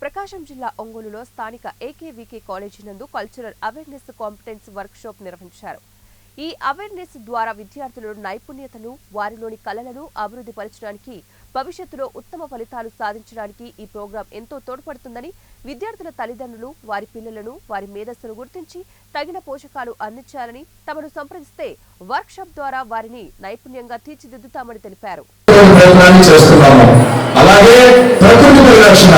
ప్రకాశం జిల్లా ఒంగోలులో స్థానిక ఏకేవీకే కాలేజీ నందు కల్చరల్ అవేర్నెస్ కాంపిటెన్స్ వర్క్షాప్ నిర్వహించారు. ఈ అవేర్నెస్ ద్వారా విద్యార్థుల నైపుణ్యతను వారిలోని కళలను అభివృద్ధి పరచడానికి భవిష్యత్తులో ఉత్తమ ఫలితాలు సాధించడానికి ఈ ప్రోగ్రాం ఎంతో తోడ్పడుతుందని విద్యార్థుల తల్లిదండ్రులు వారి పిల్లలను వారి మేధస్సును గుర్తించి తగిన పోషకాలు అందించాలని తమను సంప్రదిస్తే వర్క్షాప్ ద్వారా వారిని నైపుణ్యంగా తీర్చిదిద్దుతామని తెలిపారు. అలాగే ప్రకృతి పరిరక్షణ.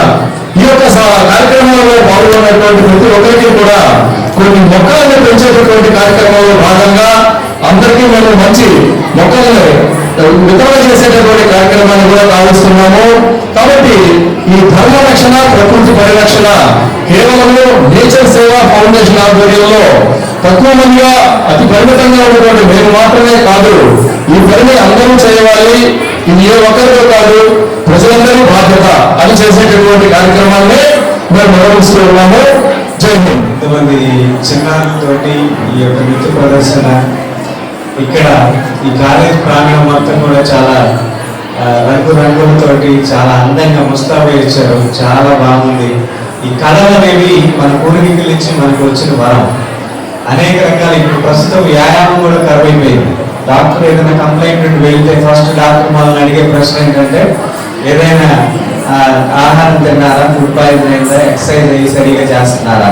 ఈ యొక్క కార్యక్రమంలో పాల్గొన్నటువంటి ప్రతి ఒక్కరికి కూడా కొన్ని మొక్కలను పెంచేటటువంటి కార్యక్రమంలో భాగంగా అందరికీ మేము మంచి మొక్కలను వితరణ చేసేటటువంటి కార్యక్రమాన్ని కూడా భావిస్తున్నాము కాబట్టి ఈ ధర్మ రక్షణ ప్రకృతి పరిరక్షణ కేవలము నేచర్ సేవా ఫౌండేషన్ ఆధ్వర్యంలో తక్కువ మందిగా అతి పరిమితంగా ఉన్నటువంటి మేము మాత్రమే కాదు ఈ పనిని అందరూ చేయాలి. ఇది ఏ ఒక్కరితో కాదు ప్రజలందరూ బాధ్యత. అని చేసేటటువంటి కార్యక్రమాన్ని మేము నిర్వహిస్తూ ఉన్నాము. జై హింద్. కొంతమంది చిన్నారులతోటి ఈ యొక్క నృత్య ప్రదర్శన ఇక్కడ ఈ కాలేజ్ ప్రాంగణం మొత్తం కూడా చాలా రంగు రంగులతోటి చాలా అందంగా ముస్తాబై ఇచ్చారు చాలా బాగుంది. ఈ కళలు అనేవి మన పూర్వీకుల నుంచి మనకు వచ్చిన వరం. అనేక రకాల ఇప్పుడు ప్రస్తుతం వ్యాయామం కూడా కరువైపోయింది డాక్టర్ ఏదైనా కంప్లైంట్ నుండి వెళ్తే ఫస్ట్ డాక్టర్ మనల్ని అడిగే ప్రశ్న ఏంటంటే ఏదైనా ఆహారం తిన్నారా? ఫుడ్ పాయిజన్ అయిందా? ఎక్సర్సైజ్ అయ్యి సరిగా చేస్తున్నారా?